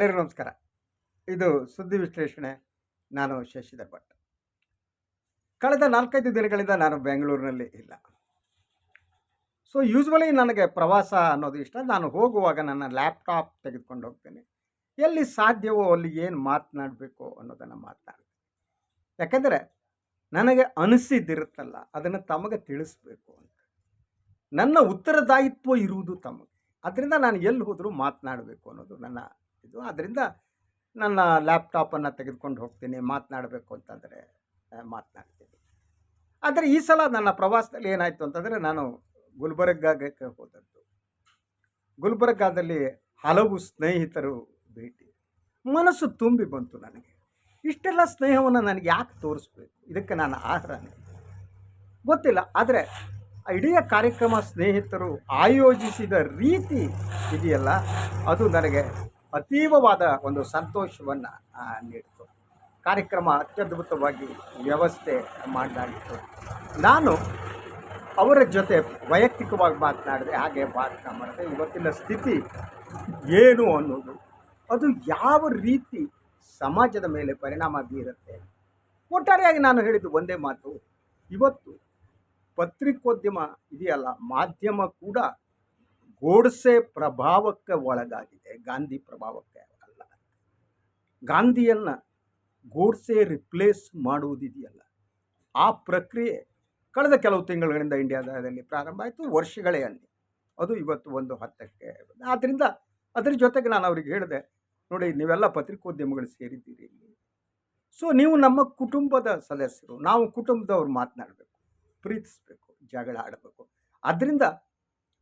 ಎಲ್ಲರಿಗೂ ನಮಸ್ಕಾರ. ಇದು ಸುದ್ದಿ ವಿಶ್ಲೇಷಣೆ. ನಾನು ಶಶಿಧರ್ ಭಟ್. ಕಳೆದ ನಾಲ್ಕೈದು ದಿನಗಳಿಂದ ನಾನು ಬೆಂಗಳೂರಿನಲ್ಲಿ ಇಲ್ಲ. ಸೊ ಯೂಸ್ವಲಿ ನನಗೆ ಪ್ರವಾಸ ಅನ್ನೋದು ಇಷ್ಟ. ನಾನು ಹೋಗುವಾಗ ನನ್ನ ಲ್ಯಾಪ್ಟಾಪ್ ತೆಗೆದುಕೊಂಡು ಹೋಗ್ತೇನೆ. ಎಲ್ಲಿ ಸಾಧ್ಯವೋ ಅಲ್ಲಿ ಏನು ಮಾತನಾಡಬೇಕು ಅನ್ನೋದನ್ನು ಮಾತನಾಡ್ತೀನಿ. ಯಾಕೆಂದರೆ ನನಗೆ ಅನಿಸಿದ್ದಿರುತ್ತಲ್ಲ ಅದನ್ನು ತಮಗೆ ತಿಳಿಸ್ಬೇಕು ಅಂತ. ನನ್ನ ಉತ್ತರದಾಯಿತ್ವ ಇರುವುದು ತಮಗೆ. ಅದರಿಂದ ನಾನು ಎಲ್ಲಿ ಹೋದರೂ ಮಾತನಾಡಬೇಕು ಅನ್ನೋದು ನನ್ನ ಇದು. ಆದ್ದರಿಂದ ನನ್ನ ಲ್ಯಾಪ್ಟಾಪನ್ನು ತೆಗೆದುಕೊಂಡು ಹೋಗ್ತೀನಿ, ಮಾತನಾಡಬೇಕು ಅಂತಂದರೆ ಮಾತನಾಡ್ತೀನಿ. ಆದರೆ ಈ ಸಲ ನನ್ನ ಪ್ರವಾಸದಲ್ಲಿ ಏನಾಯಿತು ಅಂತಂದರೆ ನಾನು ಗುಲ್ಬರ್ಗಾಗಕ್ಕೆ ಹೋದದ್ದು. ಗುಲ್ಬರ್ಗಾದಲ್ಲಿ ಹಲವು ಸ್ನೇಹಿತರು ಭೇಟಿ. ಮನಸ್ಸು ತುಂಬಿ ಬಂತು ನನಗೆ. ಇಷ್ಟೆಲ್ಲ ಸ್ನೇಹವನ್ನು ನನಗೆ ಯಾಕೆ ತೋರಿಸ್ಬೇಕು? ಇದಕ್ಕೆ ನಾನು ಆಹಾರನೇ. ಗೊತ್ತಿಲ್ಲ, ಆದರೆ ಇಡೀ ಕಾರ್ಯಕ್ರಮ ಸ್ನೇಹಿತರು ಆಯೋಜಿಸಿದ ರೀತಿ ಇದೆಯಲ್ಲ, ಅದು ನನಗೆ ಅತೀವವಾದ ಒಂದು ಸಂತೋಷವನ್ನು ನೀಡಿತು. ಕಾರ್ಯಕ್ರಮ ಅತ್ಯದ್ಭುತವಾಗಿ ವ್ಯವಸ್ಥೆ ಮಾಡಲಾಗಿತ್ತು ನಾನು ಅವರ ಜೊತೆ ವೈಯಕ್ತಿಕವಾಗಿ ಮಾತನಾಡಿದೆ, ಹಾಗೆ ಭಾಷಣ ಮಾಡಿದೆ. ಇವತ್ತಿನ ಸ್ಥಿತಿ ಏನು ಅನ್ನೋದು, ಅದು ಯಾವ ರೀತಿ ಸಮಾಜದ ಮೇಲೆ ಪರಿಣಾಮ ಬೀರುತ್ತೆ ಒಟ್ಟಾರೆಯಾಗಿ ನಾನು ಹೇಳಿದ್ದು ಒಂದೇ ಮಾತು. ಇವತ್ತು ಪತ್ರಿಕೋದ್ಯಮ ಇದೆಯಲ್ಲ, ಮಾಧ್ಯಮ ಕೂಡ ಗೋಡ್ಸೆ ಪ್ರಭಾವಕ್ಕೆ ಒಳಗಾಗಿದೆ. ಗಾಂಧಿ ಪ್ರಭಾವಕ್ಕೆ ಅಲ್ಲ. ಗಾಂಧಿಯನ್ನು ಗೋಡ್ಸೆ ರಿಪ್ಲೇಸ್ ಮಾಡುವುದಿದೆಯಲ್ಲ. ಆ ಪ್ರಕ್ರಿಯೆ ಕಳೆದ ಕೆಲವು ತಿಂಗಳುಗಳಿಂದ ಇಂಡಿಯಾದಲ್ಲಿ ಪ್ರಾರಂಭ ಆಯಿತು. ವರ್ಷಗಳೇ ಅಲ್ಲಿ. ಅದು ಇವತ್ತು ಒಂದು ಹತ್ತಕ್ಕೆ. ಆದ್ದರಿಂದ ಅದರ ಜೊತೆಗೆ ನಾನು ಅವ್ರಿಗೆ ಹೇಳಿದೆ, ನೋಡಿ ನೀವೆಲ್ಲ ಪತ್ರಿಕೋದ್ಯಮಗಳು ಸೇರಿದ್ದೀರಿ ಇಲ್ಲಿ. ಸೊ ನೀವು ನಮ್ಮ ಕುಟುಂಬದ ಸದಸ್ಯರು. ನಾವು ಕುಟುಂಬದವ್ರು ಮಾತನಾಡಬೇಕು. ಪ್ರೀತಿಸಬೇಕು. ಜಗಳ ಆಡಬೇಕು. ಅದರಿಂದ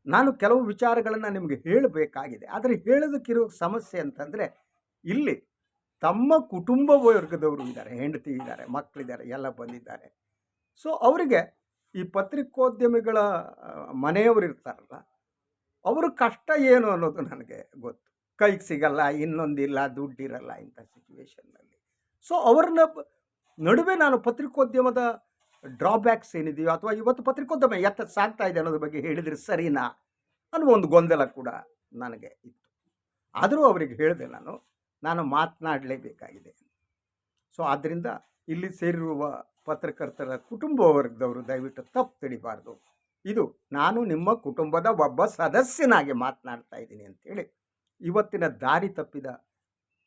ನಾನು ಕೆಲವು ವಿಚಾರಗಳನ್ನು ನಿಮಗೆ ಹೇಳಬೇಕಾಗಿದೆ. ಆದರೆ ಹೇಳೋದಕ್ಕಿರೋ ಸಮಸ್ಯೆ ಅಂತಂದರೆ, ಇಲ್ಲಿ ತಮ್ಮ ಕುಟುಂಬ ವರ್ಗದವರು ಇದ್ದಾರೆ, ಹೆಂಡತಿ ಇದ್ದಾರೆ ಮಕ್ಕಳಿದ್ದಾರೆ ಎಲ್ಲ ಬಂದಿದ್ದಾರೆ. ಸೊ ಅವರಿಗೆ ಈ ಪತ್ರಿಕೋದ್ಯಮಿಗಳ ಮನೆಯವರು ಇರ್ತಾರಲ್ಲ, ಅವ್ರ ಕಷ್ಟ ಏನು ಅನ್ನೋದು ನನಗೆ ಗೊತ್ತು. ಕೈಗೆ ಸಿಗಲ್ಲ, ಇನ್ನೊಂದಿಲ್ಲ, ದುಡ್ಡಿರಲ್ಲ ಇಂಥ ಸಿಚುವೇಶನ್ನಲ್ಲಿ ಸೊ ಅವ್ರನ್ನ ನಡುವೆ ನಾನು ಪತ್ರಿಕೋದ್ಯಮದ ಡ್ರಾಬ್ಯಾಕ್ಸ್ ಏನಿದೆಯೋ ಅಥವಾ ಇವತ್ತು ಪತ್ರಿಕೋದ್ಯಮ ಎತ್ತ ಸಾಗ್ತಾ ಇದೆ ಅನ್ನೋದ್ರ ಬಗ್ಗೆ ಹೇಳಿದರೆ ಸರಿನಾ ಅನ್ನೋ ಒಂದು ಗೊಂದಲ ಕೂಡ ನನಗೆ ಇತ್ತು. ಆದರೂ ಅವರಿಗೆ ಹೇಳಿದೆ ನಾನು ನಾನು ಮಾತನಾಡಲೇಬೇಕಾಗಿದೆ. ಸೊ ಆದ್ದರಿಂದ ಇಲ್ಲಿ ಸೇರಿರುವ ಪತ್ರಕರ್ತರ ಕುಟುಂಬ ವರ್ಗದವರು ದಯವಿಟ್ಟು ತಪ್ಪು ತಿಳಿಬಾರ್ದು. ಇದು ನಾನು ನಿಮ್ಮ ಕುಟುಂಬದ ಒಬ್ಬ ಸದಸ್ಯನಾಗಿ ಮಾತನಾಡ್ತಾ ಇದ್ದೀನಿ ಅಂತೇಳಿ ಇವತ್ತಿನ ದಾರಿ ತಪ್ಪಿದ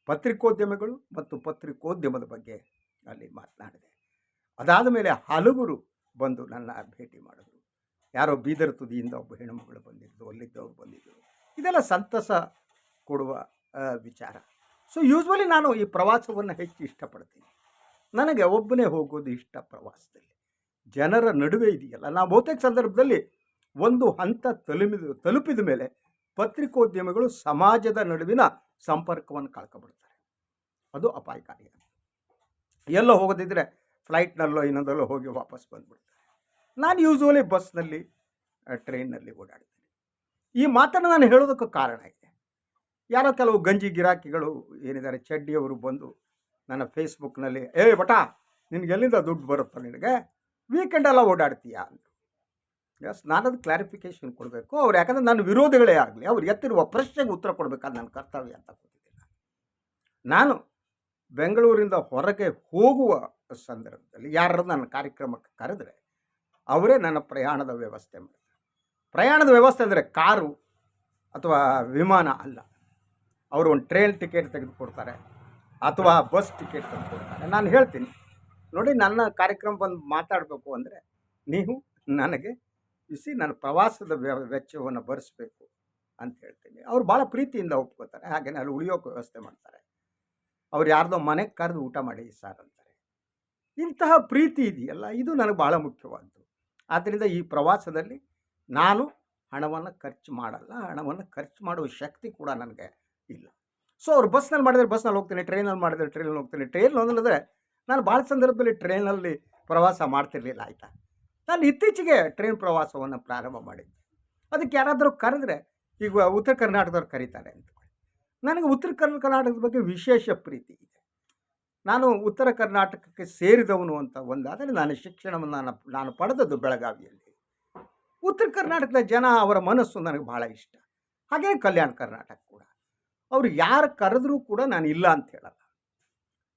ಪತ್ರಿಕೋದ್ಯಮಿಗಳು ಮತ್ತು ಪತ್ರಿಕೋದ್ಯಮದ ಬಗ್ಗೆ ಅಲ್ಲಿ ಮಾತನಾಡಿದೆ. ಅದಾದ ಮೇಲೆ ಹಲವರು ಬಂದು ನನ್ನ ಭೇಟಿ ಮಾಡಿದ್ರು. ಯಾರೋ ಬೀದರ್ ತುದಿಯಿಂದ ಒಬ್ಬ ಹೆಣ್ಣುಮಗಳು ಬಂದಿದ್ದರು ಅಲ್ಲಿದ್ದವ್ರು ಬಂದಿದ್ದರು. ಇದೆಲ್ಲ ಸಂತಸ ಕೊಡುವ ವಿಚಾರ. ಸೊ ಯೂಸ್ವಲಿ ನಾನು ಈ ಪ್ರವಾಸವನ್ನು ಹೆಚ್ಚು ಇಷ್ಟಪಡ್ತೀನಿ. ನನಗೆ ಒಬ್ಬನೇ ಹೋಗೋದು ಇಷ್ಟ ಪ್ರವಾಸದಲ್ಲಿ. ಜನರ ನಡುವೆ ಇದೆಯಲ್ಲ. ನಾವು ಬಹುತೇಕ ಸಂದರ್ಭದಲ್ಲಿ ಒಂದು ಹಂತ ತಲುಪಿದ ತಲುಪಿದ ಮೇಲೆ ಪತ್ರಿಕೋದ್ಯಮಿಗಳು ಸಮಾಜದ ನಡುವಿನ ಸಂಪರ್ಕವನ್ನು ಕಳ್ಕೊಬಿಡ್ತಾರೆ. ಅದು ಅಪಾಯಕಾರಿ. ಎಲ್ಲೋ ಹೋಗೋದಿದ್ರೆ ಫ್ಲೈಟ್ನಲ್ಲೋ ಇನ್ನೊಂದಲ್ಲೋ ಹೋಗಿ ವಾಪಸ್ ಬಂದ್ಬಿಡ್ತಾರೆ. ನಾನು ಯೂಸ್ವಲಿ ಬಸ್ನಲ್ಲಿ ಟ್ರೈನ್ನಲ್ಲಿ ಓಡಾಡ್ತೀನಿ. ಈ ಮಾತನ್ನು ನಾನು ಹೇಳೋದಕ್ಕೆ ಕಾರಣ ಇದೆ. ಯಾರೋ ಕೆಲವು ಗಂಜಿ ಗಿರಾಕಿಗಳು ಏನಿದ್ದಾರೆ, ಚಡ್ಡಿಯವರು ಬಂದು ನನ್ನ ಫೇಸ್ಬುಕ್ನಲ್ಲಿ, ಏ ಬಟ ನಿನಗೆ ಎಲ್ಲಿಂದ ದುಡ್ಡು ಬರುತ್ತಾ ನಿನಗೆ? ವೀಕೆಂಡೆಲ್ಲ ಓಡಾಡ್ತೀಯಾ? ಅಂದರು. ಎಸ್ ನಾನದು ಕ್ಲಾರಿಫಿಕೇಶನ್ ಕೊಡಬೇಕು. ಅವ್ರು ಯಾಕಂದರೆ ನನ್ನ ವಿರೋಧಿಗಳೇ ಆಗಲಿ, ಅವ್ರು ಎತ್ತಿರುವ ಪ್ರಶ್ನೆಗೆ ಉತ್ತರ ಕೊಡಬೇಕಾದ ನನ್ನ ಕರ್ತವ್ಯ ಅಂತ ಕೂತಿದ್ದೀನಿ ನಾನು ಬೆಂಗಳೂರಿಂದ ಹೊರಗೆ ಹೋಗುವ ಸಂದರ್ಭದಲ್ಲಿ. ಯಾರು ನನ್ನ ಕಾರ್ಯಕ್ರಮಕ್ಕೆ ಕರೆದ್ರೆ ಅವರೇ ನನ್ನ ಪ್ರಯಾಣದ ವ್ಯವಸ್ಥೆ ಮಾಡಿದ್ರು ಪ್ರಯಾಣದ ವ್ಯವಸ್ಥೆ ಅಂದರೆ ಕಾರು ಅಥವಾ ವಿಮಾನ ಅಲ್ಲ. ಅವರು ಒಂದು ಟ್ರೈನ್ ಟಿಕೆಟ್ ತೆಗೆದುಕೊಡ್ತಾರೆ ಅಥವಾ ಬಸ್ ಟಿಕೆಟ್ ತೆಗೆದುಕೊಡ್ತಾರೆ ನಾನು ಹೇಳ್ತೀನಿ, ನೋಡಿ ನನ್ನ ಕಾರ್ಯಕ್ರಮ ಬಂದು ಮಾತಾಡಬೇಕು ಅಂದರೆ ನೀವು ನನಗೆ ಇಸಿ ನನ್ನ ಪ್ರವಾಸದ ವೆಚ್ಚವನ್ನು ಭರಿಸ್ಬೇಕು ಅಂತ ಹೇಳ್ತೀನಿ. ಅವ್ರು ಭಾಳ ಪ್ರೀತಿಯಿಂದ ಒಪ್ಕೋತಾರೆ ಹಾಗೆಯೇ ಅಲ್ಲಿ ಉಳಿಯೋಕೆ ವ್ಯವಸ್ಥೆ ಮಾಡ್ತಾರೆ. ಅವ್ರು ಯಾರ್ದೋ ಮನೆಗೆ ಕರೆದು ಊಟ ಮಾಡಿ ಸರ್ ಅಂತಾರೆ ಇಂತಹ ಪ್ರೀತಿ ಇದೆಯಲ್ಲ, ಇದು ನನಗೆ ಭಾಳ ಮುಖ್ಯವಾದ್ದು. ಆದ್ದರಿಂದ ಈ ಪ್ರವಾಸದಲ್ಲಿ ನಾನು ಹಣವನ್ನು ಖರ್ಚು ಮಾಡಲ್ಲ, ಹಣವನ್ನು ಖರ್ಚು ಮಾಡುವ ಶಕ್ತಿ ಕೂಡ ನನಗೆ ಇಲ್ಲ. ಸೊ ಅವ್ರು ಬಸ್ನಲ್ಲಿ ಮಾಡಿದರೆ ಬಸ್ನಲ್ಲಿ ಹೋಗ್ತೀನಿ ಟ್ರೈನಲ್ಲಿ ಮಾಡಿದರೆ ಟ್ರೈನಲ್ಲಿ ಹೋಗ್ತೀನಿ. ಟ್ರೈನ್ ಅಂದರೆ ನಾನು ಭಾಳ ಸಂದರ್ಭದಲ್ಲಿ ಟ್ರೈನಲ್ಲಿ ಪ್ರವಾಸ ಮಾಡ್ತಿರಲಿಲ್ಲ, ಆಯಿತಾ? ನಾನು ಇತ್ತೀಚೆಗೆ ಟ್ರೈನ್ ಪ್ರವಾಸವನ್ನು ಪ್ರಾರಂಭ ಮಾಡಿದ್ದೆ. ಅದಕ್ಕೆ ಯಾರಾದರೂ ಕರೆದ್ರೆ, ಈಗ ಉತ್ತರ ಕರ್ನಾಟಕದವ್ರು ಕರೀತಾರೆ ಅಂತ ನನಗೆ ಉತ್ತರ ಕರ್ನಾಟಕದ ಬಗ್ಗೆ ವಿಶೇಷ ಪ್ರೀತಿ ಇದೆ. ನಾನು ಉತ್ತರ ಕರ್ನಾಟಕಕ್ಕೆ ಸೇರಿದವನು ಅಂತ ಒಂದಾದರೆ ನಾನು ಶಿಕ್ಷಣವನ್ನು ನಾನು ನಾನು ಪಡೆದದ್ದು ಬೆಳಗಾವಿಯಲ್ಲಿ. ಉತ್ತರ ಕರ್ನಾಟಕದ ಜನ ಅವರ ಮನಸ್ಸು ನನಗೆ ಭಾಳ ಇಷ್ಟ. ಹಾಗೇ ಕಲ್ಯಾಣ ಕರ್ನಾಟಕ ಕೂಡ. ಅವರು ಯಾರು ಕರೆದ್ರೂ ಕೂಡ ನಾನು ಇಲ್ಲ ಅಂತ ಹೇಳಲ್ಲ.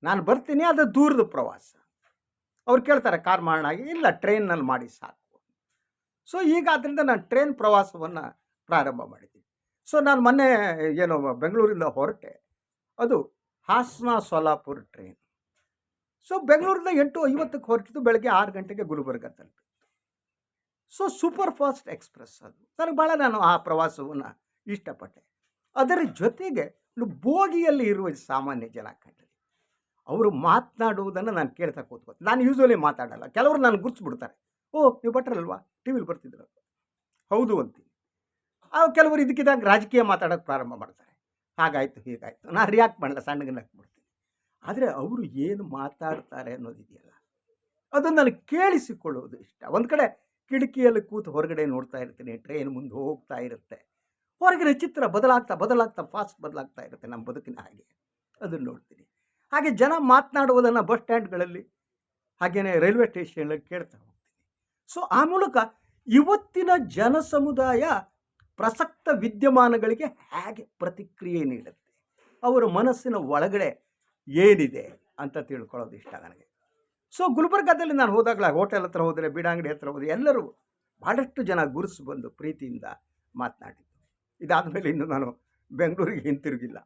ನಾನು ಬರ್ತೀನಿ, ಅದು ದೂರದ ಪ್ರವಾಸ. ಅವ್ರು ಕೇಳ್ತಾರೆ, ಕಾರ್ ಮಾಡೋಣ ಇಲ್ಲ ಟ್ರೈನಲ್ಲಿ ಮಾಡಿ ಸಾಕು. ಸೊ ಈಗ ಅದರಿಂದ ನಾನು ಟ್ರೈನ್ ಪ್ರವಾಸವನ್ನು ಪ್ರಾರಂಭ ಮಾಡಿದ್ದೀನಿ. ಸೊ ನಾನು ಮೊನ್ನೆ ಏನು, ಬೆಂಗಳೂರಿಂದ ಹೊರಟೆ. ಅದು ಹಾಸನ ಸೋಲಾಪುರ ಟ್ರೈನ್. ಸೊ ಬೆಂಗಳೂರಿಂದ ಎಂಟು ಐವತ್ತಕ್ಕೆ ಹೊರಟಿದ್ದು ಬೆಳಗ್ಗೆ ಆರು ಗಂಟೆಗೆ ಗುಲ್ಬರ್ಗ ತಲುಪಿತ್ತು ಸೊ ಸೂಪರ್ ಫಾಸ್ಟ್ ಎಕ್ಸ್ಪ್ರೆಸ್ ಅದು. ನನಗೆ ಭಾಳ ನಾನು ಆ ಪ್ರವಾಸವನ್ನು ಇಷ್ಟಪಟ್ಟೆ. ಅದರ ಜೊತೆಗೆ ಬೋಗಿಯಲ್ಲಿ ಇರುವ ಸಾಮಾನ್ಯ ಜನ ಅವರು ಮಾತನಾಡುವುದನ್ನು ನಾನು ಕೇಳ್ತಾ ಕೂತ್ಕೋತ ನಾನು ಯೂಶ್ವಲಿ ಮಾತಾಡಲ್ಲ. ಕೆಲವರು ನಾನು ಗುರ್ಸ್ಬಿಡ್ತಾರೆ. ಓ, ನೀವು ಬಟ್ರಲ್ವಾ? ಟಿ ವಿಲಿ ಬರ್ತಿದ್ರಲ್ವ ಹೌದು ಅಂತೀನಿ. ಕೆಲವರು ಇದಕ್ಕಿದ್ದಾಗ ರಾಜಕೀಯ ಮಾತಾಡೋಕ್ಕೆ ಪ್ರಾರಂಭ ಮಾಡ್ತಾರೆ. ಹಾಗಾಯಿತು, ಹೀಗಾಯಿತು. ನಾನು ರಿಯಾಕ್ಟ್ ಮಾಡಲ್ಲ ಸಣ್ಣಗೆ ನಕ್ಬಿಡ್ತೀನಿ ಆದರೆ ಅವರು ಏನು ಮಾತಾಡ್ತಾರೆ ಅನ್ನೋದಿದೆಯಲ್ಲ ಅದನ್ನು ನಾನು ಕೇಳಿಸಿಕೊಳ್ಳೋದು ಇಷ್ಟ. ಒಂದು ಕಡೆ ಕಿಟಕಿಯಲ್ಲಿ ಕೂತು ಹೊರಗಡೆ ನೋಡ್ತಾ ಇರ್ತೀನಿ ಟ್ರೈನ್ ಮುಂದೆ ಹೋಗ್ತಾ ಇರುತ್ತೆ. ಹೊರಗಿನ ಚಿತ್ರ ಬದಲಾಗ್ತಾ ಬದಲಾಗ್ತಾ ಫಾಸ್ಟ್ ಬದಲಾಗ್ತಾ ಇರುತ್ತೆ ನಮ್ಮ ಬದುಕಿನ ಹಾಗೆ. ಅದನ್ನು ನೋಡ್ತೀನಿ. ಹಾಗೆ ಜನ ಮಾತನಾಡುವುದನ್ನು ಬಸ್ ಸ್ಟ್ಯಾಂಡ್ಗಳಲ್ಲಿ ಹಾಗೆಯೇ ರೈಲ್ವೆ ಸ್ಟೇಷನ್ಗಳಲ್ಲಿ ಕೇಳ್ತಾ ಹೋಗ್ತೀನಿ. ಸೊ ಆ ಮೂಲಕ ಇವತ್ತಿನ ಜನ ಸಮುದಾಯ ಪ್ರಸಕ್ತ ವಿದ್ಯಮಾನಗಳಿಗೆ ಹೇಗೆ ಪ್ರತಿಕ್ರಿಯೆ ನೀಡುತ್ತೆ? ಅವರ ಮನಸ್ಸಿನ ಒಳಗಡೆ ಏನಿದೆ ಅಂತ ತಿಳ್ಕೊಳ್ಳೋದು ಇಷ್ಟ ನನಗೆ. ಸೊ ಗುಲ್ಬರ್ಗಾದಲ್ಲಿ ನಾನು ಹೋದಾಗಲ ಹೋಟೆಲ್ ಹತ್ರ ಹೋದರೆ, ಬೀಡಾಂಗಡಿ ಹತ್ರ ಹೋದರೆ ಎಲ್ಲರೂ ಭಾಳಷ್ಟು ಜನ ಗುರುಸು ಬಂದು ಪ್ರೀತಿಯಿಂದ ಮಾತನಾಡಿದ್ದು ಇದಾದ ಮೇಲೆ ಇನ್ನು ನಾನು ಬೆಂಗಳೂರಿಗೆ ಹಿಂತಿರುಗಿಲ್ಲ.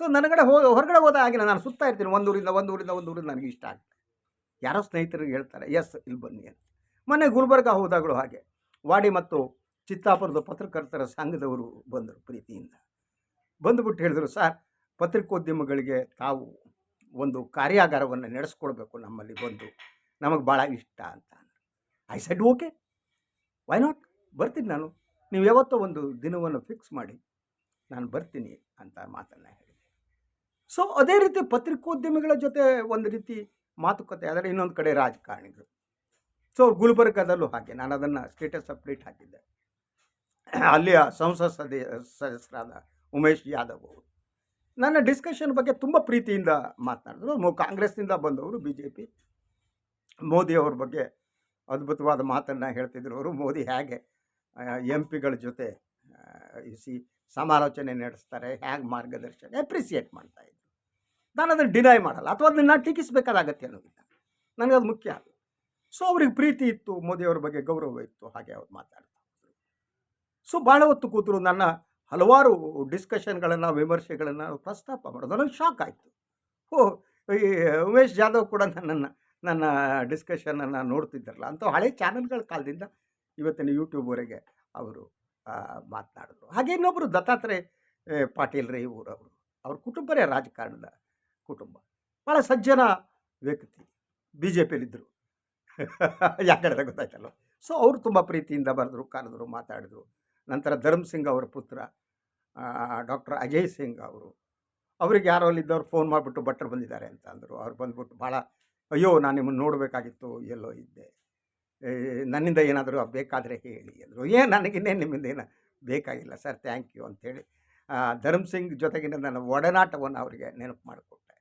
ಸೊ ನನಗಡೆ ಹೋ, ಹೊರಗಡೆ ಹೋದ ಹಾಗೆ ನಾನು ಸುತ್ತಾ ಇರ್ತೀನಿ. ಒಂದು ಒಂದೂರಿಂದ ಒಂದು ಊರಿಂದ ಒಂದು ಊರಿಂದ ನನಗೆ ಇಷ್ಟ ಆಗುತ್ತೆ ಯಾರೋ ಸ್ನೇಹಿತರಿಗೆ ಹೇಳ್ತಾರೆ ಎಸ್ ಇಲ್ಲಿ ಬನ್ನಿ ಅಂತ. ಮೊನ್ನೆ ಗುಲ್ಬರ್ಗ ಹೋದಾಗಲೂ ಹಾಗೆ. ವಾಡಿ ಮತ್ತು ಚಿತ್ತಾಪುರದ ಪತ್ರಕರ್ತರ ಸಂಘದವರು ಬಂದರು ಪ್ರೀತಿಯಿಂದ. ಬಂದುಬಿಟ್ಟು ಹೇಳಿದರು, ಸರ್, ಪತ್ರಿಕೋದ್ಯಮಗಳಿಗೆ ತಾವು ಒಂದು ಕಾರ್ಯಾಗಾರವನ್ನು ನಡೆಸ್ಕೊಡ್ಬೇಕು ನಮ್ಮಲ್ಲಿ ಬಂದು. ನಮಗೆ ಭಾಳ ಇಷ್ಟ ಅಂತ I said okay why not ಬರ್ತೀನಿ ನಾನು. ನೀವು ಯಾವತ್ತೋ ಒಂದು ದಿನವನ್ನು ಫಿಕ್ಸ್ ಮಾಡಿ, ನಾನು ಬರ್ತೀನಿ ಅಂತ ಮಾತನ್ನು ಹೇಳಿದೆ. ಸೊ ಅದೇ ರೀತಿ ಪತ್ರಿಕೋದ್ಯಮಿಗಳ ಜೊತೆ ಒಂದು ರೀತಿ ಮಾತುಕತೆ, ಆದರೆ ಇನ್ನೊಂದು ಕಡೆ ರಾಜಕಾರಣಿಗಳು ಸೊ ಗುಲ್ಬರ್ಗದಲ್ಲೂ ಹಾಗೆ. ನಾನು ಅದನ್ನು ಸ್ಟೇಟಸ್ ಅಪ್ಡೇಟ್ ಹಾಕಿದ್ದೆ. ಅಲ್ಲಿಯ ಸಂಸತ್ ಸದಸ್ಯ ಸದಸ್ಯರಾದ ಉಮೇಶ್ ಯಾದವ್ ಅವರು. ನನ್ನ ಡಿಸ್ಕಷನ್ ಬಗ್ಗೆ ತುಂಬ ಪ್ರೀತಿಯಿಂದ ಮಾತನಾಡಿದ್ರು. ಕಾಂಗ್ರೆಸ್ನಿಂದ ಬಂದವರು ಬಿ ಜೆ ಪಿ ಮೋದಿಯವ್ರ ಬಗ್ಗೆ ಅದ್ಭುತವಾದ ಮಾತನ್ನು ಹೇಳ್ತಿದ್ರು ಅವರು. ಮೋದಿ ಹೇಗೆ ಎಂ ಪಿಗಳ ಜೊತೆ ಇಸಿ ಸಮಾಲೋಚನೆ ನಡೆಸ್ತಾರೆ, ಹೇಗೆ ಮಾರ್ಗದರ್ಶನ ಅಪ್ರಿಸಿಯೇಟ್ ಮಾಡ್ತಾಯಿದ್ರು ನಾನು ಅದನ್ನು ಡಿನೈ ಮಾಡಲ್ಲ. ಅಥವಾ ಅದನ್ನ ಟೀಕಿಸಬೇಕಾದ ಅಗತ್ಯ ಅನ್ನೋದಿಲ್ಲ. ನನಗೆ ಅದು ಮುಖ್ಯ ಸೊ ಅವ್ರಿಗೆ ಪ್ರೀತಿ ಇತ್ತು ಮೋದಿಯವ್ರ ಬಗ್ಗೆ ಗೌರವ ಇತ್ತು, ಹಾಗೆ ಅವ್ರು ಮಾತಾಡ್ತಾ ಹೋದ್ರು ಸೊ ಭಾಳ ಹೊತ್ತು ಕೂತರು ನನ್ನ ಹಲವಾರು ಡಿಸ್ಕಷನ್ಗಳನ್ನು, ವಿಮರ್ಶೆಗಳನ್ನು ಪ್ರಸ್ತಾಪ ಮಾಡೋದು. ನನಗೆ ಶಾಕ್ ಆಯಿತು. ಓ ಈ ಉಮೇಶ್ ಜಾಧವ್ ಕೂಡ ನನ್ನನ್ನು, ನನ್ನ ಡಿಸ್ಕಷನನ್ನು ನೋಡ್ತಿದ್ದಾರಲ್ಲ ಅಂತ ಹಳೆ ಚಾನಲ್ಗಳ ಕಾಲದಿಂದ ಇವತ್ತಿನ ಯೂಟ್ಯೂಬ್ವರೆಗೆ ಅವರು ಮಾತನಾಡಿದ್ರು. ಹಾಗೆ ಇನ್ನೊಬ್ಬರು ದತ್ತಾತ್ರೇಯ ಪಾಟೀಲ್ ರೇ ಊರವರು. ಅವ್ರ ಕುಟುಂಬರೇ ರಾಜಕಾರಣದ ಕುಟುಂಬ. ಭಾಳ ಸಜ್ಜನ ವ್ಯಕ್ತಿ ಬಿ ಜೆ ಪಿಯಲ್ಲಿದ್ದರು ಯಾಕಡೆ ಗೊತ್ತಾಯ್ತಲ್ಲ ಸೊ ಅವರು ತುಂಬ ಪ್ರೀತಿಯಿಂದ ಬರೆದ್ರು, ಕರೆದ್ರು, ಮಾತಾಡಿದ್ರು. ನಂತರ ಧರ್ಮ್ ಸಿಂಗ್ ಅವರ ಪುತ್ರ ಡಾಕ್ಟರ್ ಅಜಯ್ ಸಿಂಗ್ ಅವರು. ಅವ್ರಿಗೆ ಯಾರೋ ಅಲ್ಲಿದ್ದವ್ರು ಫೋನ್ ಮಾಡಿಬಿಟ್ಟು ಭಟ್ರು ಬಂದಿದ್ದಾರೆ ಅಂತ ಅಂದರು. ಅವ್ರು ಬಂದ್ಬಿಟ್ಟು ಭಾಳ, ಅಯ್ಯೋ, ನಾನು ನಿಮ್ಮನ್ನು ನೋಡಬೇಕಾಗಿತ್ತು, ಎಲ್ಲೋ ಇದ್ದೆ. ನನ್ನಿಂದ ಏನಾದರೂ ಬೇಕಾದರೆ ಹೇಳಿ, ಅಂದರು. ಏನು ನನಗಿನ್ನೇನು ನಿಮ್ಮಿಂದ ಏನು ಬೇಕಾಗಿಲ್ಲ ಸರ್, ಥ್ಯಾಂಕ್ ಯು ಅಂಥೇಳಿ ಧರ್ಮ್ ಸಿಂಗ್ ಜೊತೆಗಿನ ನನ್ನ ಒಡನಾಟವನ್ನು ಅವರಿಗೆ ನೆನಪು ಮಾಡಿಕೊಟ್ಟೆ.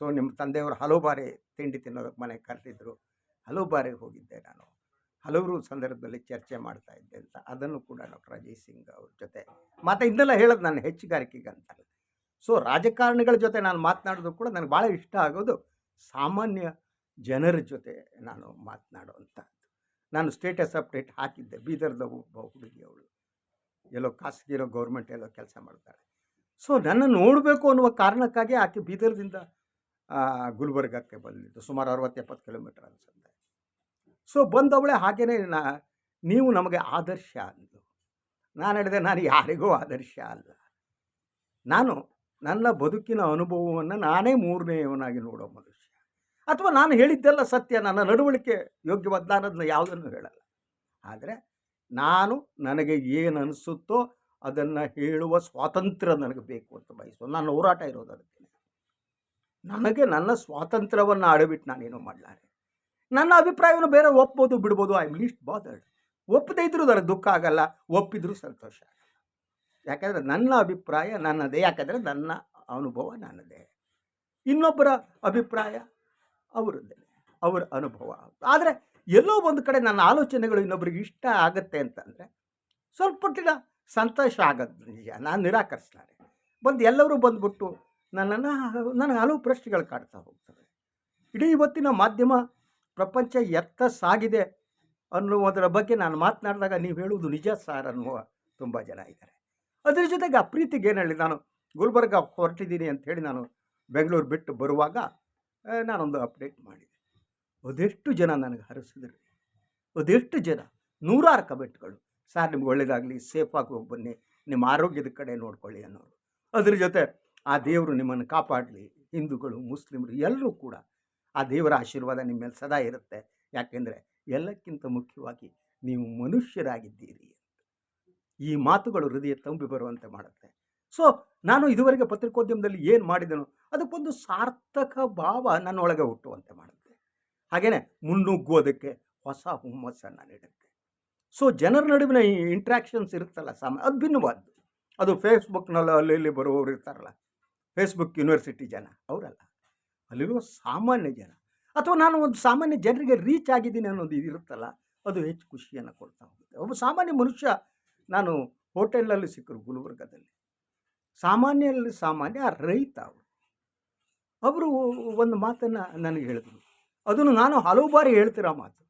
ಸೊ, ನಿಮ್ಮ ತಂದೆಯವರು ಹಲವು ಬಾರಿ ತಿಂಡಿ ತಿನ್ನೋದಕ್ಕೆ ಮನೆಗೆ ಕರೆದಿದ್ದರು ಹಲವು ಬಾರಿ ಹೋಗಿದ್ದೆ ನಾನು. ಹಲವರು ಸಂದರ್ಭದಲ್ಲಿ ಚರ್ಚೆ ಮಾಡ್ತಾ ಇದ್ದೆ ಅಂತ. ಅದನ್ನು ಕೂಡ ಡಾಕ್ಟರ್ ಅಜಯ್ ಸಿಂಗ್ ಅವ್ರ ಜೊತೆ. ಮತ್ತು ಇದನ್ನೆಲ್ಲ ಹೇಳೋದು ನಾನು ಹೆಚ್ಚುಗಾರಿಕೆಗೆ ಅಂತಲ್ಲ. ಸೊ ರಾಜಕಾರಣಿಗಳ ಜೊತೆ ನಾನು ಮಾತನಾಡೋದು ಕೂಡ ನನಗೆ ಭಾಳ ಇಷ್ಟ ಆಗೋದು ಸಾಮಾನ್ಯ ಜನರ ಜೊತೆ ನಾನು ಮಾತನಾಡುವಂಥದ್ದು. ನಾನು ಸ್ಟೇಟಸ್ ಅಪ್ಡೇಟ್ ಹಾಕಿದ್ದೆ. ಬೀದರ್ದ ಒಬ್ಬ ಹುಡುಗಿ ಅವಳು. ಎಲ್ಲೋ ಖಾಸಗಿ ಇರೋ ಗೌರ್ಮೆಂಟ್ ಎಲ್ಲೋ ಕೆಲಸ ಮಾಡ್ತಾಳೆ. ಸೊ ನನ್ನ ನೋಡಬೇಕು ಅನ್ನುವ ಕಾರಣಕ್ಕಾಗಿ ಆಕೆ ಬೀದರ್ದಿಂದ ಗುಲ್ಬರ್ಗಕ್ಕೆ ಬಂದಿದ್ದು. ಸುಮಾರು ಅರವತ್ತು ಎಪ್ಪತ್ತು ಕಿಲೋಮೀಟರ್ ಅನ್ಸುತ್ತೆ. ಸೊ, ಬಂದವಳೆ ಹಾಗೇನೆ ನೀವು ನಮಗೆ ಆದರ್ಶ ಅಂದು ನಾನು ಹೇಳಿದೆ, ನಾನು ಯಾರಿಗೂ ಆದರ್ಶ ಅಲ್ಲ. ನಾನು ನನ್ನ ಬದುಕಿನ ಅನುಭವವನ್ನು ನಾನೇ ಮೂರನೆಯವನಾಗಿ ನೋಡೋ ಮನುಷ್ಯ. ಅಥವಾ ನಾನು ಹೇಳಿದ್ದೆಲ್ಲ ಸತ್ಯ, ನನ್ನ ನಡವಳಿಕೆ ಯೋಗ್ಯವಾದ ನಾನು ಯಾವುದನ್ನು ಹೇಳಲ್ಲ. ಆದರೆ ನಾನು ನನಗೆ ಏನು ಅನಿಸುತ್ತೋ ಅದನ್ನು ಹೇಳುವ ಸ್ವಾತಂತ್ರ್ಯ ನನಗೆ ಬೇಕು ಅಂತ ಬಯಸೋ ನನ್ನ ಹೋರಾಟ ಇರೋದು ಅದಕ್ಕೆ. ನನಗೆ ನನ್ನ ಸ್ವಾತಂತ್ರ್ಯವನ್ನು ಅಡಬಿಟ್ಟು ನಾನೇನು ಮಾಡಲಾರೆ? ನನ್ನ ಅಭಿಪ್ರಾಯವನ್ನು ಬೇರೆ ಒಪ್ಬೋದು ಬಿಡ್ಬೋದು. ಐ ಲೀಸ್ಟ್ ಬಾದರ್ಡ್ ಒಪ್ಪದೇ ಇದ್ರೂ ಅದರ ದುಃಖ ಆಗಲ್ಲ. ಒಪ್ಪಿದ್ರೂ ಸಂತೋಷ ಯಾಕಂದರೆ ನನ್ನ ಅಭಿಪ್ರಾಯ ನನ್ನದೇ. ಯಾಕಂದರೆ ನನ್ನ ಅನುಭವ ನನ್ನದೇ. ಇನ್ನೊಬ್ಬರ ಅಭಿಪ್ರಾಯ ಅವರದ್ದೇ. ಅವರ ಅನುಭವ. ಆದರೆ ಎಲ್ಲೋ ಒಂದು ಕಡೆ ನನ್ನ ಆಲೋಚನೆಗಳು ಇನ್ನೊಬ್ರಿಗೆ ಇಷ್ಟ ಆಗುತ್ತೆ ಅಂತಂದರೆ ಸ್ವಲ್ಪ ದಿನ ಸಂತೋಷ ಆಗೋದು ನಿಜ. ನಾನು ನಿರಾಕರಿಸ್ತಾರೆ. ಬಂದು ಎಲ್ಲರೂ ಬಂದ್ಬಿಟ್ಟು ನನ್ನನ್ನು, ನನಗೆ ಹಲವು ಪ್ರಶ್ನೆಗಳು ಕಾಡ್ತಾ ಹೋಗ್ತವೆ. ಇಡೀ ಇವತ್ತಿನ ಮಾಧ್ಯಮ ಪ್ರಪಂಚ ಎತ್ತ ಸಾಗಿದೆ ಅನ್ನುವುದರ ಬಗ್ಗೆ ನಾನು ಮಾತನಾಡಿದಾಗ ನೀವು ಹೇಳುವುದು ನಿಜ ಸಾರ್ ಅನ್ನುವ ತುಂಬ ಜನ ಇದ್ದಾರೆ. ಅದರ ಜೊತೆಗೆ ಆ ಪ್ರೀತಿಗೆ ಏನು ಹೇಳಿ ನಾನು ಗುಲ್ಬರ್ಗ ಹೊರಟಿದ್ದೀನಿ ಅಂತ ಹೇಳಿ ನಾನು ಬೆಂಗಳೂರು ಬಿಟ್ಟು ಬರುವಾಗ ನಾನೊಂದು ಅಪ್ಡೇಟ್ ಮಾಡಿದೆ. ಅದೆಷ್ಟು ಜನ ನನಗೆ ಹರಿಸಿದ್ರು. ಅದೆಷ್ಟು ಜನ, ನೂರಾರು ಕಮೆಂಟ್ಗಳು, ಸರ್ ನಿಮ್ಗೆ ಒಳ್ಳೇದಾಗಲಿ ಸೇಫಾಗಿ ಹೋಗಿ ಬನ್ನಿ, ನಿಮ್ಮ ಆರೋಗ್ಯದ ಕಡೆ ನೋಡ್ಕೊಳ್ಳಿ ಅನ್ನೋರು. ಅದ್ರ ಜೊತೆ ಆ ದೇವರು ನಿಮ್ಮನ್ನು ಕಾಪಾಡಲಿ, ಹಿಂದೂಗಳು, ಮುಸ್ಲಿಮರು ಎಲ್ಲರೂ ಕೂಡ ಆ ದೇವರ ಆಶೀರ್ವಾದ ನಿಮ್ಮ ಮೇಲೆ ಸದಾ ಇರುತ್ತೆ. ಯಾಕೆಂದರೆ ಎಲ್ಲಕ್ಕಿಂತ ಮುಖ್ಯವಾಗಿ ನೀವು ಮನುಷ್ಯರಾಗಿದ್ದೀರಿ ಈ ಮಾತುಗಳು ಹೃದಯ ತುಂಬಿ ಬರುವಂತೆ ಮಾಡುತ್ತೆ. ಸೊ ನಾನು ಇದುವರೆಗೆ ಪತ್ರಿಕೋದ್ಯಮದಲ್ಲಿ ಏನು ಮಾಡಿದನು ಅದಕ್ಕೊಂದು ಸಾರ್ಥಕ ಭಾವ ನನ್ನೊಳಗೆ ಹುಟ್ಟುವಂತೆ ಮಾಡುತ್ತೆ. ಹಾಗೆಯೇ ಮುನ್ನುಗ್ಗೋದಕ್ಕೆ ಹೊಸ ಹುಮ್ಮಸ್ಸನ್ನು ನೀಡುತ್ತೆ. ಸೊ ಜನರ ನಡುವಿನ ಈ ಇಂಟ್ರ್ಯಾಕ್ಷನ್ಸ್ ಇರುತ್ತಲ್ಲ ಸಾಮ, ಅದು ಭಿನ್ನವಾದ್ದು. ಅದು ಫೇಸ್ಬುಕ್ನಲ್ಲಿ ಅಲ್ಲಿ ಇಲ್ಲಿ ಬರುವವರು ಇರ್ತಾರಲ್ಲ. ಫೇಸ್ಬುಕ್ ಯೂನಿವರ್ಸಿಟಿ ಜನ, ಅವರಲ್ಲ. ಅಲ್ಲಿರುವ ಸಾಮಾನ್ಯ ಜನ. ಅಥವಾ ನಾನು ಒಂದು ಸಾಮಾನ್ಯ ಜನರಿಗೆ ರೀಚ್ ಆಗಿದ್ದೀನಿ ಅನ್ನೋದು ಇರುತ್ತಲ್ಲ, ಅದು ಹೆಚ್ಚು ಖುಷಿಯನ್ನು ಕೊಡ್ತಾ ಹೋಗುತ್ತೆ. ಒಬ್ಬ ಸಾಮಾನ್ಯ ಮನುಷ್ಯ, ನಾನು ಹೋಟೆಲಲ್ಲಿ ಸಿಕ್ಕರು ಗುಲ್ಬರ್ಗದಲ್ಲಿ. ಸಾಮಾನ್ಯಲ್ಲಿ ಸಾಮಾನ್ಯ ರೈತ ಅವರು ಅವರು ಒಂದು ಮಾತನ್ನು ನನಗೆ ಹೇಳಿದರು. ಅದನ್ನು ನಾನು ಹಲವು ಬಾರಿ ಹೇಳ್ತಿರೋ ಮಾತು.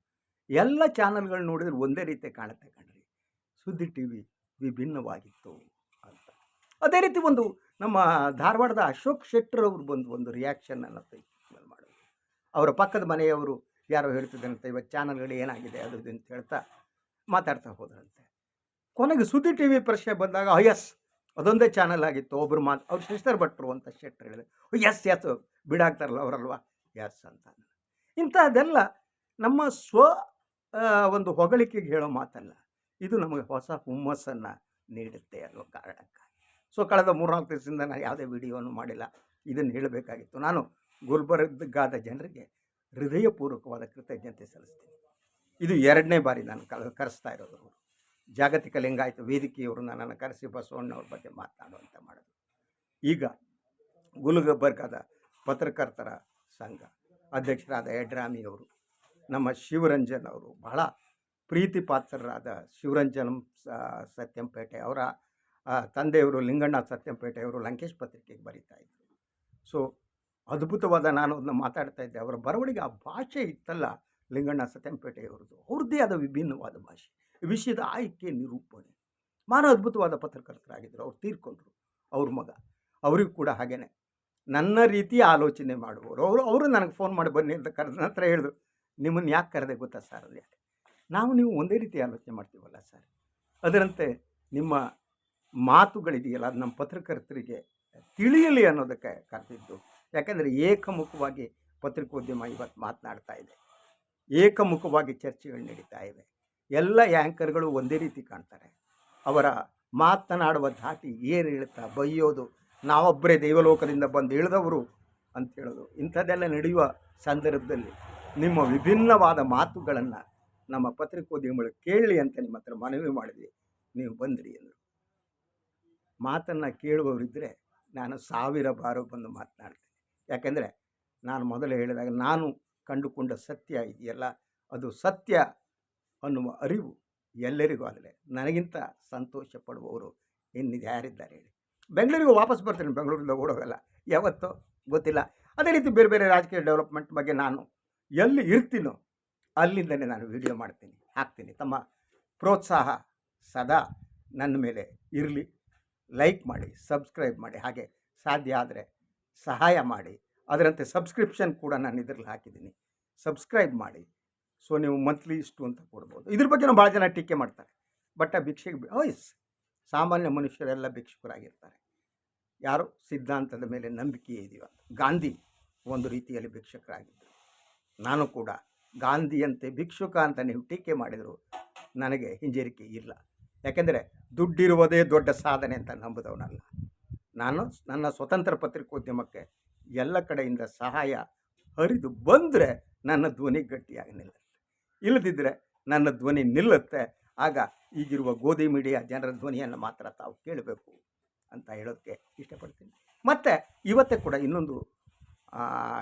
ಎಲ್ಲ ಚಾನಲ್ಗಳು ನೋಡಿದ್ರೆ ಒಂದೇ ರೀತಿ ಕಾಣುತ್ತೆ ಕಣ್ರಿ. ಸುದ್ದಿ ಟಿ ವಿ ವಿಭಿನ್ನವಾಗಿತ್ತು ಅಂತ. ಅದೇ ರೀತಿ ಒಂದು ನಮ್ಮ ಧಾರವಾಡದ ಅಶೋಕ್ ಶೆಟ್ಟರ್ ಅವರು ಬಂದು ಒಂದು ರಿಯಾಕ್ಷನನ್ನು ಫೇಸ್ಬುಕ್ನಲ್ಲಿ ಮಾಡೋದು. ಅವರ ಪಕ್ಕದ ಮನೆಯವರು ಯಾರೋ ಹೇಳ್ತಿದ್ದಂತೆ ಇವತ್ತು ಚಾನಲ್ಗಳು ಏನಾಗಿದೆ? ಅದು ಅಂತ ಹೇಳ್ತಾ ಮಾತಾಡ್ತಾ ಹೋದ್ರಂತೆ. ಕೊನೆಗೆ ಸುದ್ದಿ ಟಿ ವಿ ಪ್ರಶ್ನೆ ಬಂದಾಗ ಎಸ್ ಅದೊಂದೇ ಚಾನಲ್ ಆಗಿತ್ತು ಒಬ್ಬರು ಮಾತು ಅವ್ರು ಶಿಸ್ತರ್ ಭಟ್ರು ಅಂತ ಶೆಟ್ಟರ್ ಹೇಳಿದೆ ಎಸ್ ಎಸ್ ಬಿಡಾಕ್ತಾರಲ್ಲ ಅವರಲ್ವಾ? ಎಸ್ ಅಂತ ಇಂಥದ್ದೆಲ್ಲ ನಮ್ಮ ಸ್ವ ಒಂದು ಹೊಗಳಿಕೆಗೆ ಹೇಳೋ ಮಾತಲ್ಲ, ಇದು ನಮಗೆ ಹೊಸ ಹುಮ್ಮಸ್ಸನ್ನು ನೀಡುತ್ತೆ ಅನ್ನೋ ಕಾರಣಕ್ಕಾಗಿ. ಸೊ, ಕಳೆದ ಮೂರ್ನಾಲ್ಕು ದಿವಸದಿಂದ ನಾನು ಯಾವುದೇ ವಿಡಿಯೋವನ್ನು ಮಾಡಿಲ್ಲ. ಇದನ್ನು ಹೇಳಬೇಕಾಗಿತ್ತು. ನಾನು ಗುಲ್ಬರ್ಗಾದ ಜನರಿಗೆ ಹೃದಯಪೂರ್ವಕವಾದ ಕೃತಜ್ಞತೆ ಸಲ್ಲಿಸ್ತೀನಿ. ಇದು ಎರಡನೇ ಬಾರಿ ನಾನು ಕಲ ಕರೆಸ್ತಾ ಇರೋದು ಜಾಗತಿಕ ಲಿಂಗಾಯತ ವೇದಿಕೆಯವರು ನನ್ನನ್ನು ಕರೆಸಿ ಬಸವಣ್ಣವ್ರ ಬಗ್ಗೆ ಮಾತನಾಡುವಂತೆ ಮಾಡೋದು ಈಗ ಗುಲ್ಬರ್ಗಾದ ಪತ್ರಕರ್ತರ ಸಂಘ ಅಧ್ಯಕ್ಷರಾದ ಯಡ್ರಾಮಿಯವರು ನಮ್ಮ ಶಿವರಂಜನ್ ಅವರು ಬಹಳ ಪ್ರೀತಿ ಪಾತ್ರರಾದ ಶಿವರಂಜನ್ ಸತ್ಯಂಪೇಟೆ ಅವರ ತಂದೆಯವರು ಲಿಂಗಣ್ಣ ಸತ್ಯಂಪೇಟೆಯವರು ಲಂಕೇಶ್ ಪತ್ರಿಕೆಗೆ ಬರೀತಾ ಇದ್ದರು ಸೊ ಅದ್ಭುತವಾದ ನಾನು ಅದನ್ನ ಮಾತಾಡ್ತಾ ಇದ್ದೆ. ಅವರ ಬರವಣಿಗೆ ಆ ಭಾಷೆ ಇತ್ತಲ್ಲ ಲಿಂಗಣ್ಣ ಸತ್ಯಂಪೇಟೆಯವರದು. ಅವ್ರದ್ದೇ ಆದ ವಿಭಿನ್ನವಾದ ಭಾಷೆ. ವಿಷಯದ ಆಯ್ಕೆ ನಿರೂಪಣೆ. ಮಾನ ಅದ್ಭುತವಾದ ಪತ್ರಕರ್ತರಾಗಿದ್ದರು ಅವ್ರು ತೀರ್ಕೊಂಡ್ರು ಅವ್ರ ಮಗ. ಅವರಿಗೂ ಕೂಡ ಹಾಗೇನೆ. ನನ್ನ ರೀತಿ ಆಲೋಚನೆ ಮಾಡುವವರು. ಅವರು ಅವರು ನನಗೆ ಫೋನ್ ಮಾಡಿ ಬನ್ನಿ ಅಂತ ಕರೆದ ನಂತರ ಹೇಳಿದ್ರು. ನಿಮ್ಮನ್ನು ಯಾಕೆ ಕರೆದೆ ಗೊತ್ತಾ ಸರ್ ಅದು ಯಾಕೆ ನಾವು ನೀವು ಒಂದೇ ರೀತಿ ಆಲೋಚನೆ ಮಾಡ್ತೀವಲ್ಲ ಸರ್? ಅದರಂತೆ ನಿಮ್ಮ ಮಾತುಗಳಿದೆಯಲ್ಲ, ಅದು ನಮ್ಮ ಪತ್ರಕರ್ತರಿಗೆ ತಿಳಿಯಲಿ ಅನ್ನೋದಕ್ಕೆ ಕರೆದಿದ್ದು. ಯಾಕಂದರೆ ಏಕಮುಖವಾಗಿ ಪತ್ರಿಕೋದ್ಯಮ ಇವತ್ತು ಮಾತನಾಡ್ತಾ ಇದೆ. ಏಕಮುಖವಾಗಿ ಚರ್ಚೆಗಳು ನಡೀತಾ ಇವೆ. ಎಲ್ಲ ಆ್ಯಂಕರ್ಗಳು ಒಂದೇ ರೀತಿ ಕಾಣ್ತಾರೆ. ಅವರ ಮಾತನಾಡುವ ಧಾಟಿ ಏರು ಇಳುತ್ತಾ ಬೈಯೋದು ನಾವೊಬ್ಬರೇ ದೇವಲೋಕದಿಂದ ಬಂದು ಇಳಿದವರು ಅಂತ ಹೇಳೋದು, ಇಂಥದ್ದೆಲ್ಲ ನಡೆಯುವ ಸಂದರ್ಭದಲ್ಲಿ ನಿಮ್ಮ ವಿಭಿನ್ನವಾದ ಮಾತುಗಳನ್ನು ನಮ್ಮ ಪತ್ರಿಕೋದ್ಯಮಗಳು ಕೇಳಲಿ ಅಂತ ನಿಮ್ಮ ಹತ್ರ ಮನವಿ ಮಾಡಿದ್ವಿ. ನೀವು ಬಂದ್ರಿ ಅಂದರು ಮಾತನ್ನು ಕೇಳುವವರಿದ್ದರೆ ನಾನು ಸಾವಿರ ಬಾರು ಬಂದು ಮಾತನಾಡ್ತೀನಿ. ಯಾಕೆಂದರೆ ನಾನು ಮೊದಲು ಹೇಳಿದಾಗ ನಾನು ಕಂಡುಕೊಂಡ ಸತ್ಯ ಇದೆಯಲ್ಲ, ಅದು ಸತ್ಯ ಅನ್ನುವ ಅರಿವು ಎಲ್ಲರಿಗೂ ಆಗಲೇ. ನನಗಿಂತ ಸಂತೋಷ ಪಡುವವರು ಇನ್ನಿದು ಯಾರಿದ್ದಾರೆ ಹೇಳಿ. ಬೆಂಗಳೂರಿಗೆ ವಾಪಸ್ ಬರ್ತೀನಿ, ಬೆಂಗಳೂರಿಂದ ಓಡೋಗಲ್ಲ. ಯಾವತ್ತೋ ಗೊತ್ತಿಲ್ಲ. ಅದೇ ರೀತಿ ಬೇರೆ ಬೇರೆ ರಾಜಕೀಯ ಡೆವಲಪ್ಮೆಂಟ್ ಬಗ್ಗೆ ನಾನು ಎಲ್ಲಿ ಇರ್ತೀನೋ ಅಲ್ಲಿಂದಲೇ ನಾನು ವಿಡಿಯೋ ಮಾಡ್ತೀನಿ, ಹಾಕ್ತೀನಿ. ತಮ್ಮ ಪ್ರೋತ್ಸಾಹ ಸದಾ ನನ್ನ ಮೇಲೆ ಇರಲಿ. ಲೈಕ್ ಮಾಡಿ, ಸಬ್ಸ್ಕ್ರೈಬ್ ಮಾಡಿ, ಹಾಗೆ ಸಾಧ್ಯ ಆದರೆ ಸಹಾಯ ಮಾಡಿ. ಅದರಂತೆ ಸಬ್ಸ್ಕ್ರಿಪ್ಷನ್ ಕೂಡ ನಾನು ಇದರಲ್ಲಿ ಹಾಕಿದ್ದೀನಿ. ಸಬ್ಸ್ಕ್ರೈಬ್ ಮಾಡಿ. ಸೊ, ನೀವು ಮಂತ್ಲಿ ಇಷ್ಟು ಅಂತ ಕೊಡ್ಬೋದು. ಇದ್ರ ಬಗ್ಗೆ ಭಾಳ ಜನ ಟೀಕೆ ಮಾಡ್ತಾರೆ. ಬಟ್ ಆ ಭಿಕ್ಷೆಗೆ ಓಯ್ಸ್ ಸಾಮಾನ್ಯ ಮನುಷ್ಯರೆಲ್ಲ ಭಿಕ್ಷುಕರಾಗಿರ್ತಾರೆ. ಯಾರು? ಸಿದ್ಧಾಂತದ ಮೇಲೆ ನಂಬಿಕೆ ಇದೆಯೋ. ಗಾಂಧಿ ಒಂದು ರೀತಿಯಲ್ಲಿ ಭಿಕ್ಷುಕರಾಗಿದ್ದರು ನಾನು ಕೂಡ ಗಾಂಧಿಯಂತೆ ಭಿಕ್ಷುಕ ಅಂತ ನೀವು ಟೀಕೆ ಮಾಡಿದರು ನನಗೆ ಹಿಂಜರಿಕೆ ಇಲ್ಲ. ಯಾಕೆಂದರೆ ದುಡ್ಡಿರುವುದೇ ದೊಡ್ಡ ಸಾಧನೆ ಅಂತ ನಂಬುದವನಲ್ಲ. ನಾನು ನನ್ನ ಸ್ವತಂತ್ರ ಪತ್ರಿಕೋದ್ಯಮಕ್ಕೆ ಎಲ್ಲ ಕಡೆಯಿಂದ ಸಹಾಯ ಹರಿದು ಬಂದರೆ ನನ್ನ ಧ್ವನಿ ಗಟ್ಟಿಯಾಗಿ ನಿಲ್ಲುತ್ತೆ. ಇಲ್ಲದಿದ್ದರೆ ನನ್ನ ಧ್ವನಿ ನಿಲ್ಲುತ್ತೆ. ಆಗ ಈಗಿರುವ ಗೋಧಿ ಮೀಡಿಯಾ ಜನರ ಧ್ವನಿಯನ್ನು ಮಾತ್ರ ತಾವು ಕೇಳಬೇಕು ಅಂತ ಹೇಳೋದಕ್ಕೆ ಇಷ್ಟಪಡ್ತೀನಿ. ಮತ್ತು ಇವತ್ತೇ ಕೂಡ ಇನ್ನೊಂದು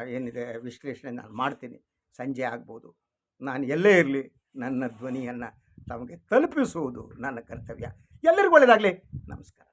ಏನಿದೆ ವಿಶ್ಲೇಷಣೆ ನಾನು ಮಾಡ್ತೀನಿ. ಸಂಜೆ ಆಗ್ಬೋದು. ನಾನು ಎಲ್ಲೇ ಇರಲಿ ನನ್ನ ಧ್ವನಿಯನ್ನು ತಮಗೆ ತಲುಪಿಸುವುದು ನನ್ನ ಕರ್ತವ್ಯ. ಎಲ್ಲರಿಗೂ ಒಳ್ಳೆಯದಾಗಲಿ. ನಮಸ್ಕಾರ.